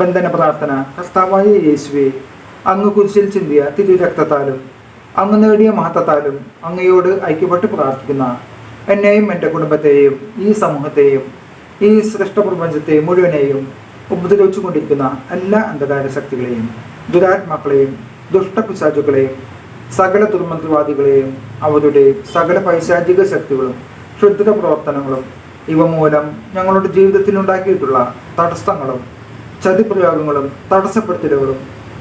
ബന്ധന പ്രാർത്ഥന. കർത്താവായ യേശുവെ അങ്ങ് കുരിശിൽ ചിന്തിയ തിരുരക്തത്താലും അങ്ങ് നേടിയ മഹത്വത്താലും അങ്ങയോട് ഐക്യപ്പെട്ട് പ്രാർത്ഥിക്കുന്ന എന്നെയും എന്റെ കുടുംബത്തെയും ഈ സമൂഹത്തെയും ഈ സൃഷ്ടപ്രപഞ്ചത്തെ മുഴുവനെയും ഉപദ്രവിച്ചുകൊണ്ടിരിക്കുന്ന എല്ലാ അന്ധകാര ശക്തികളെയും ദുരാത്മാക്കളെയും ദുഷ്ടപിശാചുക്കളെയും സകല ദുർമന്ത്രവാദികളെയും അവരുടെ സകല പൈശാചിക ശക്തികളും ക്ഷുദ്ര പ്രവർത്തനങ്ങളും ഇവ മൂലം ഞങ്ങളുടെ ജീവിതത്തിൽ ഉണ്ടാക്കിയിട്ടുള്ള തടസ്സങ്ങളും ചതിപ്രയോഗങ്ങളും തടസ്സപ്പെടുത്തലുകളും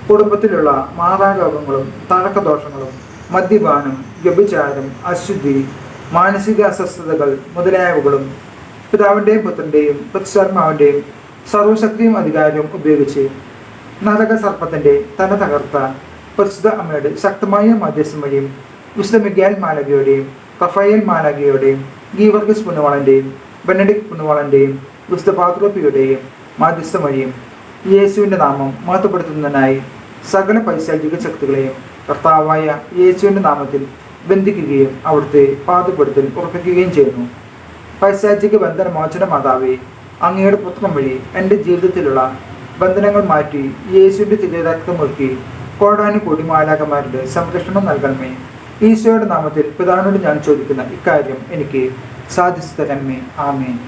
കുടുംബത്തിലുള്ള മാതാരോഗങ്ങളും തഴക്കദോഷങ്ങളും മദ്യപാനം വ്യഭിചാരം അശുദ്ധി മാനസിക അസ്വസ്ഥതകൾ മുതലായവകളും പിതാവിന്റെയും പുത്രന്റെയും പുത്സർമാവിന്റെയും സർവശക്തിയും അധികാരവും ഉപയോഗിച്ച് നരക സർപ്പത്തിന്റെ തല തകർത്ത പ്രസിദ്ധ അമ്മയുടെ ശക്തമായ മധ്യസ്ഥം വഴിയും വിശുദ്ധ മിഗ്യാൽ മാലകയുടെയും കഫയൽ മാലകയുടെയും ഗീവർഗസ് പുന്നവാളന്റെയും ബെനഡിക് പുന്നവാളന്റെയും വിശുദ്ധ പാത്രോപ്പിയുടെയും മാധ്യസ്ഥം വഴിയും യേശുവിന്റെ നാമം മഹത്വപ്പെടുത്തുന്നതിനായി സകല പൈശാചിക ശക്തികളെയും കർത്താവായ യേശുവിന്റെ നാമത്തിൽ ബന്ധിക്കുകയും അവിടുത്തെ പാതപ്പെടുത്തൽ ഉറപ്പിക്കുകയും ചെയ്യുന്നു. പൈശാചിക ബന്ധന മോചന മാതാവേ അങ്ങയുടെ പുത്രം വഴി എന്റെ ജീവിതത്തിലുള്ള ബന്ധനങ്ങൾ മാറ്റി യേശുവിന്റെ തിരരക്തമൊഴുക്കി കോടാനു കോടി മാലാകന്മാരുടെ സംരക്ഷണം നൽകണമേ. ഈശോയുടെ നാമത്തിൽ പിതാവിനോട് ഞാൻ ചോദിക്കുന്ന ഇക്കാര്യം എനിക്ക് സാധിച്ചു തരണമേ. ആമേൻ.